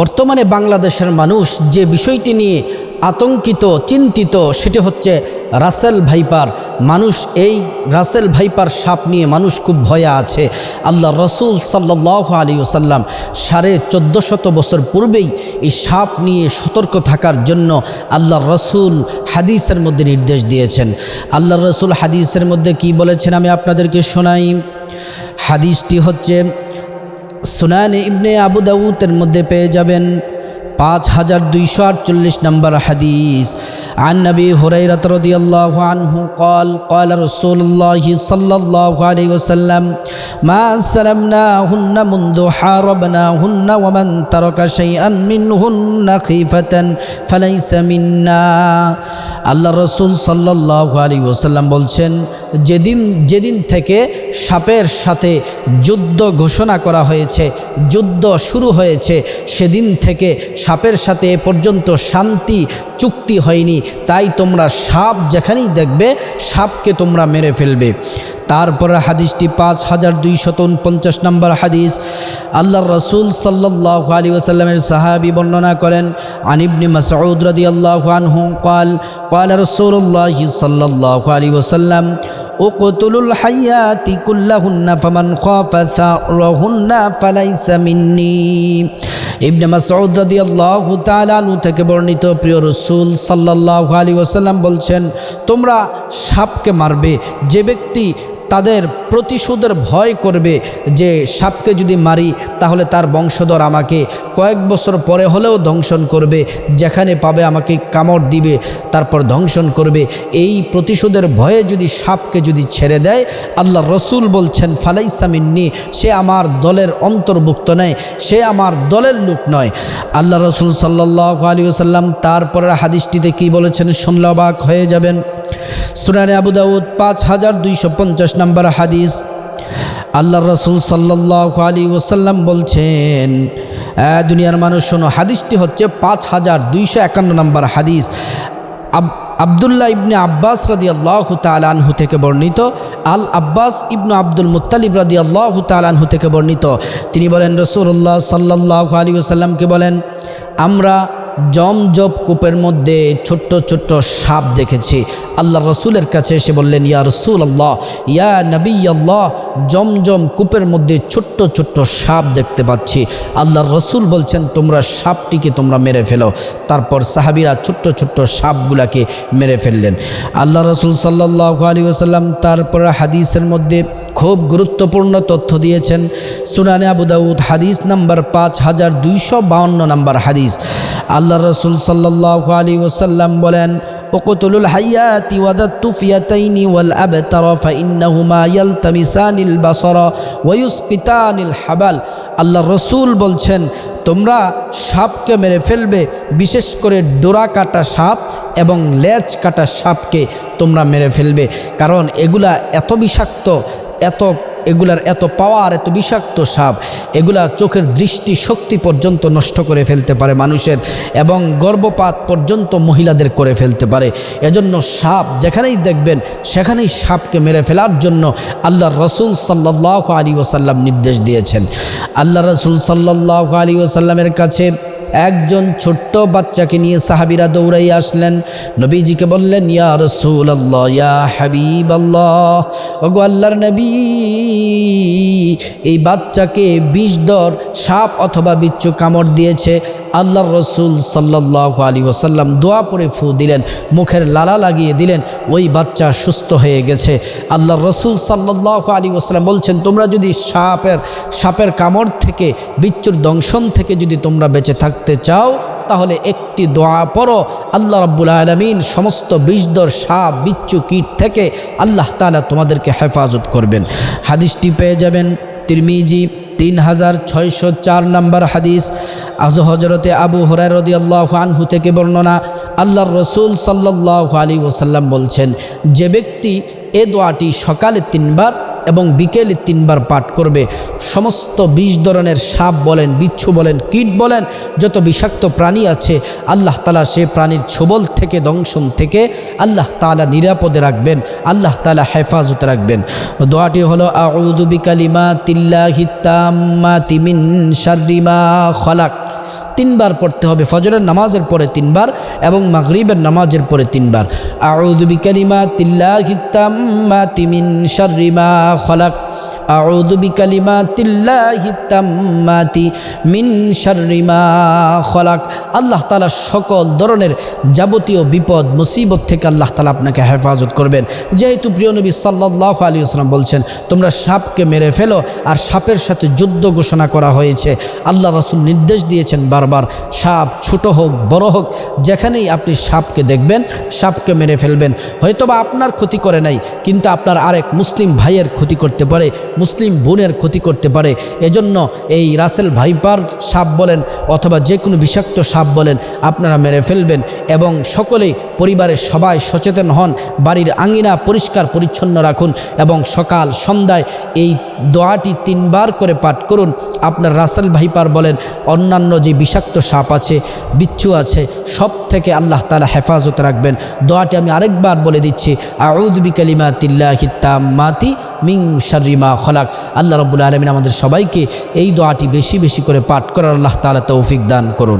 বর্তমানে বাংলাদেশের মানুষ যে বিষয়টি নিয়ে আতঙ্কিত, চিন্তিত, সেটি হচ্ছে রাসেল ভাইপার। মানুষ এই রাসেল ভাইপার সাপ নিয়ে মানুষ খুব ভয়ে আছে। আল্লাহ রসুল সাল্লাহ আলী ওসাল্লাম সাড়ে চোদ্দ শত বছর পূর্বেই এই সাপ নিয়ে সতর্ক থাকার জন্য আল্লাহ রসুল হাদিসের মধ্যে নির্দেশ দিয়েছেন। আল্লাহ রসুল হাদিসের মধ্যে কি বলেছেন আমি আপনাদেরকে শোনাই। হাদিসটি হচ্ছে সুনান ইবনে আবু দাউতের মধ্যে পেয়ে যাবেন পাঁচ হাজার দুইশো আটচল্লিশ নম্বর হাদিস عن نبي هريرة رضي الله عنه قال قال رسول الله صلى الله عليه وسلم ما سلمناهن منذ حاربناهن ومن ترك شيئا منهن خيفة فليس منا আল্লাহ রসুল সাল্লাহ আলী ওসাল্লাম বলছেন, যেদিন যেদিন থেকে সাপের সাথে যুদ্ধ ঘোষণা করা হয়েছে, যুদ্ধ শুরু হয়েছে, সেদিন থেকে সাপের সাথে এ পর্যন্ত শান্তি, চুক্তি হয়নি। তাই তোমরা সাপ যেখানেই দেখবে, সাপকে তোমরা মেরে ফেলবে। তারপরে হাদিসটি পাঁচ হাজার দুইশত উনপঞ্চাশ নম্বর হাদিস আল্লাহ রসুল সাল্লাহ আলী ওসাল্লামের সাহাবি বর্ণনা করেন আনিবনি মাসউদ রদি আল্লাহ আনহু কাল কাল রসুল্লাহ সাল্লাহ আলী ওসাল্লাম اقتلوا الحيات كلهن فمن خاف ثأرهن فليس مني ইবনে মাসউদ রাদিয়াল্লাহু তাআলা আনহু থেকে বর্ণিত প্রিয় রাসূল সাল্লাল্লাহু আলাইহি ওয়াসাল্লাম বলছেন তোমরা সাপকে মারবে যে ব্যক্তি তাদের প্রতিশোধের ভয় করবে যে সাপকে যদি মারি, তাহলে তার বংশধর আমাকে কয়েক বছর পরে হলেও দংশন করবে, যেখানে পাবে আমাকে কামড় দিবে, তারপর দংশন করবে। এই প্রতিশোধের ভয়ে যদি সাপকে যদি ছেড়ে দেয়, আল্লাহ রসুল বলছেন ফালাইসামিন্নি সে আমার দলের অন্তর্ভুক্ত নয়, সে আমার দলের লোক নয়। আল্লাহ রসুল সাল্লাহ আলী আসাল্লাম তারপরের হাদিসটিতে কি বলেছেন, শুনলে হয়ে যাবেন। সুনানে আবু দাউদ পাঁচ হাজার দুইশো পঞ্চাশ নম্বর হাদিস। আল্লাহ রসুল সাল্লাহ আলী ওসাল্লাম বলছেন দুনিয়ার মানুষ, শোনো, হাদিসটি হচ্ছে পাঁচ হাজার দুইশো একান্ন নম্বর হাদিস। আব- আবদুল্লাহ ইবনে আব্বাস রাদি আল্লাহ তালানহু থেকে বর্ণিত, আল আব্বাস ইবনু আব্দুল মুত্তালিব রাদি আল্লাহ তালানহু থেকে বর্ণিত। তিনি বলেন রসুল্লাহ সাল্লাহ আলী ওসাল্লামকে বলেন, আমরা জমজব কূপের মধ্যে ছোট্ট ছোট্ট সাপ দেখেছি। আল্লাহ রসুলের কাছে এসে বললেন, ইয়া রসুল আল্লাহ ইয়া নবী জমজম কূপের মধ্যে ছোট্ট ছোট্ট সাপ দেখতে পাচ্ছি। আল্লাহ রসুল বলছেন, তোমরা সাপটিকে তোমরা মেরে ফেলো। তারপর সাহাবিরা ছোট্ট ছোট্ট সাপগুলাকে মেরে ফেললেন। আল্লাহ রসুল সাল্লাহ আলী ওসাল্লাম তারপর হাদিসের মধ্যে খুব গুরুত্বপূর্ণ তথ্য দিয়েছেন। সুনানে আবু দাউদ হাদিস নাম্বার পাঁচ হাজার দুইশো বাউন্ন নাম্বার হাদিস। আল্লাহ রসুল সাল্লাহ আলী ওসাল্লাম বলেন اقتلوا الحيات وذا الطفيتين والأبتر فإنهما يلتمسان البصر ويسقطان الحبل আল্লাহ রসুল বলছেন তোমরা সাপকে মেরে ফেলবে বিশেষ করে ডোরা কাটা সাপ এবং লেজ কাটা সাপকে তোমরা মেরে ফেলবে কারণ এগুলা এত বিষাক্ত এত এগুলার এত পাওয়ার এত বিষাক্ত সাপ, এগুলা চোখের দৃষ্টি শক্তি পর্যন্ত নষ্ট করে ফেলতে পারে মানুষের এবং গর্ভপাত পর্যন্ত মহিলাদের করে ফেলতে পারে। এজন্য সাপ যেখানেই দেখবেন, সেখানেই সাপকে মেরে ফেলার জন্য আল্লাহ রসুল সাল্লাহ আলী ওসাল্লাম নির্দেশ দিয়েছেন। আল্লাহ রসুল সাল্লাহ আলী ওসাল্লামের কাছে একজন ছোট্ট বাচ্চাকে নিয়ে সাহাবিরা দৌড়াই আসলেন। নবীজিকে বললেন, ইয়া রসুল আল্লাহ ইয়া হাবিব আল্লাহ ওগো আল্লাহর নবী, এই বাচ্চাকে বিষ, দর, সাপ অথবা বিচ্ছু কামড় দিয়েছে। আল্লাহর রসুল সাল্লাহ আলী ওসাল্লাম দোয়া পরে ফু দিলেন, মুখের লালা লাগিয়ে দিলেন, ওই বাচ্চা সুস্থ হয়ে গেছে। আল্লাহর রসুল সাল্লাহ আলী ওসাল্লাম বলছেন, তোমরা যদি সাপের সাপের কামড় থেকে, বিচ্ছুর দংশন থেকে যদি তোমরা বেঁচে থাকতে চাও, তাহলে একটি দোয়া পড়ো, আল্লাহ রাব্বুল আলমিন সমস্ত বিষদর সাপ, বিচ্ছু কীট থেকে আল্লাহ তালা তোমাদেরকে হেফাজত করবেন। হাদিসটি পেয়ে যাবেন তিরমিজি তিন হাজার ছয়শো চার নম্বর হাদিস। আজ হজরতে আবু হরাই রদি আনহু থেকে বর্ণনা আল্লাহর রসুল সাল্লাহ আলী ওসাল্লাম বলছেন, যে ব্যক্তি এ দোয়াটি সকালে তিনবার এবং বিকেলে তিনবার পাঠ করবে, সমস্ত বিষ ধরনের সাপ বলেন, বিচ্ছু বলেন, কীট বলেন, যত বিষাক্ত প্রাণী আছে, আল্লাহ তালা সে প্রাণীর ছোবল থেকে, দংশন থেকে আল্লাহ তালা নিরাপদে রাখবেন, আল্লাহ তালা হেফাজতে রাখবেন। দোয়াটি হলো আউদুবি কালিমা তিল্লাহিতাম্মা তিমিন শারিমা খলাক। তিনবার পড়তে হবে। ফজরের নামাজের পরে তিনবার এবং মাগরিবের নামাজের পরে তিনবার। আউযু বিকালিমাতিল্লাহি তাম্মাতি তিমিন শারিমা খলাক। আউযু খলাক। আল্লাহ তাআলা সকল ধরনের যাবতীয় বিপদ, মুসিবত থেকে আল্লাহ তাআলা আপনাকে হেফাজত করবেন। যেহেতু প্রিয় নবী সাল্লাল্লাহু আলাইহি ওয়াসাল্লাম বলছেন, তোমরা সাপকে মেরে ফেলো আর সাপের সাথে যুদ্ধ ঘোষণা করা হয়েছে। আল্লাহ রাসূল নির্দেশ দিয়েছেন বারবার, সাপ ছোট হোক, বড় হোক, যেখানেই আপনি সাপকে দেখবেন, সাপকে মেরে ফেলবেন। হয়তোবা আপনার ক্ষতি করে নাই, কিন্তু আপনার আরেক মুসলিম ভাইয়ের ক্ষতি করতে পারে মুসলিম বোনের ক্ষতি করতে পারে। এজন্য এই রাসেল ভাইপার সাপ বলেন অথবা যে কোনো বিষাক্ত সাপ বলেন, আপনারা মেরে ফেলবেন এবং সকলেই পরিবারের সবাই সচেতন হন, বাড়ির আঙিনা পরিষ্কার পরিচ্ছন্ন রাখুন এবং সকাল, সন্ধ্যায় এই দোয়াটি তিনবার করে পাঠ করুন। আপনার রাসেল ভাইপার বলেন, অন্যান্য যে বিষাক্ত সাপ আছে, বিচ্ছু আছে সব থেকে আল্লাহ তালা হেফাজত রাখবেন। দোয়াটি আমি আরেকবার বলে দিচ্ছি আউদ্বি কালিমা তিল্লাহি মাতি মিং শারিমা খলাক। আল্লাহ রব্বুল আলমিন আমাদের সবাইকে এই দোয়াটি বেশি বেশি করে পাঠ করার আল্লাহ তালা তৌফিক দান করুন।